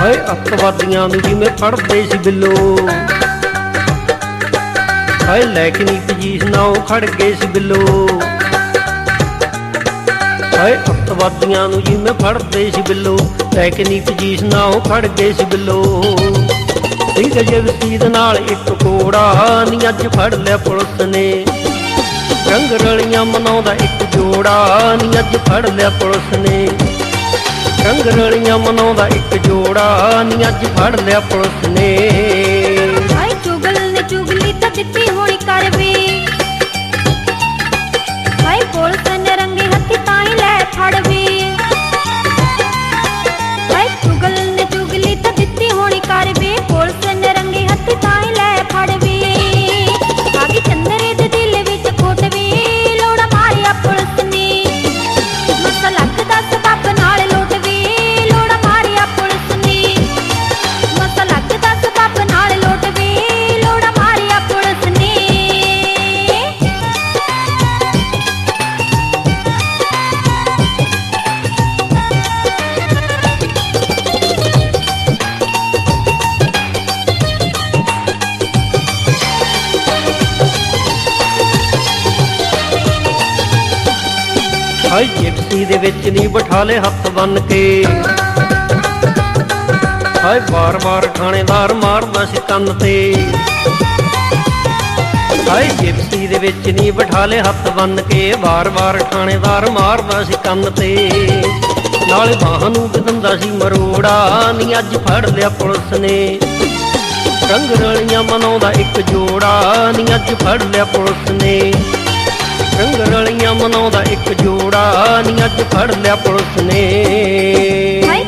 ਹਾਏ, ਅੱਤਵਾਦੀਆਂ ਨੂੰ ਜਿਵੇਂ ਫੜਦੇ ਸੀ ਬਿੱਲੋ। ਹਾਏ, ਲੈ ਕੇ ਨੀ ਪਜੀਸ ਨਾ ਉਹ ਖੜ ਗਏ ਸੀ ਬਿੱਲੋ। ਹਾਏ, ਅੱਤਵਾਦੀਆਂ ਨੂੰ ਜਿਵੇਂ ਫੜਦੇ ਸੀ ਬਿੱਲੋ। ਲੈ ਕੇ ਨੀ ਪਜੀਸ ਨਾ ਉਹ ਖੜ ਗਏ ਸੀ ਬਿੱਲੋ। ਸਿੰਘ ਜਗਸੀਦ ਨਾਲ ਇੱਕ ਕੋੜਾ ਨੀ ਅੱਜ ਫੜ ਲਿਆ ਪੁਲਿਸ ਨੇ। ਰੰਗ ਰਲੀਆਂ ਮਨਾਉਂਦਾ ਇੱਕ ਜੋੜਾ ਨੀ ਅੱਜ ਫੜ ਲਿਆ ਪੁਲਿਸ ਨੇ। ਰੰਗ ਰਲੀਆਂ ਮਨਾਉਂਦਾ ਇੱਕ ਜੋੜਾ। ਨੀ ਅੱਜ ਫੜ ਲਿਆ ਪੁਲਿਸ ਨੇ। ਹਾਏ ਜਿਪਸੀ ਦੇ ਵਿੱਚ ਨਹੀਂ ਬਿਠਾਲੇ ਹੱਥ ਬੰਨ ਕੇ। ਹਾਏ ਬਾਰ-ਬਾਰ ਥਾਣੇਦਾਰ ਮਾਰਦਾ ਸੀ ਕੰਨ ਤੇ। ਹਾਏ ਜਿਪਸੀ ਦੇ ਵਿੱਚ ਨਹੀਂ ਬਿਠਾ ਹੱਥ ਬੰਨ ਕੇ ਵਾਰ ਵਾਰ ਥਾਣੇਦਾਰ ਮਾਰਦਾ ਸੀ ਕੰਨ ਤੇ। ਨਾਲੇ ਬਾਹਾਂ ਨੂੰ ਵੀ ਦਿੰਦਾ ਸੀ ਮਰੋੜਾ ਨਹੀਂ ਅੱਜ ਫੜ ਲਿਆ ਪੁਲਿਸ ਨੇ। ਰੰਗ ਰਲੀਆਂ ਮਨਾਉਂਦਾ ਇੱਕ ਜੋੜਾ ਨਹੀਂ ਅੱਜ ਫੜ ਲਿਆ ਪੁਲਿਸ ਨੇ। ਰਲੀਆਂ ਮਨਾਉਂਦਾ ਇੱਕ ਜੋੜਾ ਨਹੀਂ ਅੱਜ ਫੜ ਲਿਆ ਪੁਲਿਸ ਨੇ। ਹਾਏ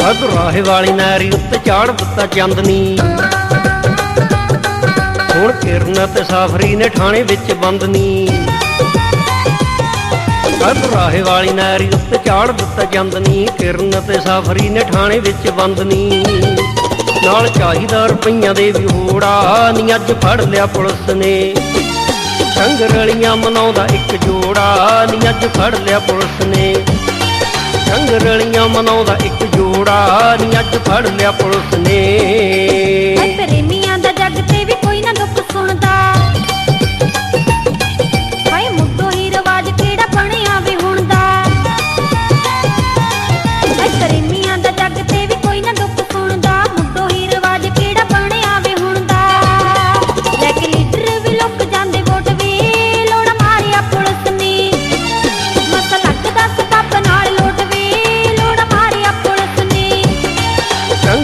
ਅਗ ਰਾਹੇ ਵਾਲੀ ਨਾਰੀ ਉੱਤੇ ਚਾੜ ਦਿੱਤਾ ਚੰਦਨੀ। ਹੁਣ ਕਿਰਨ ਤੇ ਸਾਫਰੀ ਨੇ ਠਾਣੇ ਵਿੱਚ ਬੰਦਨੀ। ਅਗ ਰਾਹੇ ਵਾਲੀ ਨਾਰੀ ਉੱਤੇ ਚਾੜ ਦਿੱਤਾ ਚੰਦਨੀ, ਕਿਰਨ ਤੇ ਸਾਫਰੀ ਨੇ ਠਾਣੇ ਵਿੱਚ ਬੰਦਨੀ। ਨਾਲ ਚਾਹੀਦਾ ਰੁਪਈਆਂ ਦੇ ਵੀ ਹੋੜਾ ਨਹੀਂ ਅੱਜ ਫੜ ਲਿਆ ਪੁਲਿਸ ਨੇ। ਸੰਗ ਰਲੀਆਂ ਮਨਾਉਂਦਾ ਇੱਕ ਜੋੜਾ ਨਹੀਂ ਅੱਜ ਫੜ ਲਿਆ ਪੁਲਿਸ ਨੇ। ਰੰਗ ਰਲੀਆਂ ਮਨਾਉਂਦਾ ਇੱਕ ਜੋੜਾ ਨਹੀਂ ਅੱਜ ਫੜ ਲਿਆ ਪੁਲਿਸ ਨੇ।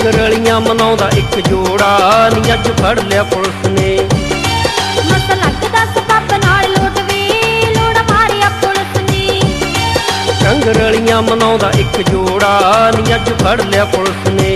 ਰੰਗ ਰਲੀਆਂ ਮਨਾਉਂਦਾ ਇੱਕ ਜੋੜਾ ਨਹੀਂ ਅੱਜ ਫੜ ਲਿਆ ਪੁਲਿਸ ਨੇ। ਮਸਾ ਲੱਗਦਾ ਸਬੱਬ ਨਾਲ ਲੁੱਟ ਵੀ ਲੋੜ ਮਾਰਿਆ ਪੁਲਿਸ ਨੇ। ਰੰਗ ਰਲੀਆਂ ਮਨਾਉਂਦਾ ਇੱਕ ਜੋੜਾ ਨਹੀਂ ਅੱਜ ਫੜ ਲਿਆ ਪੁਲਿਸ ਨੇ।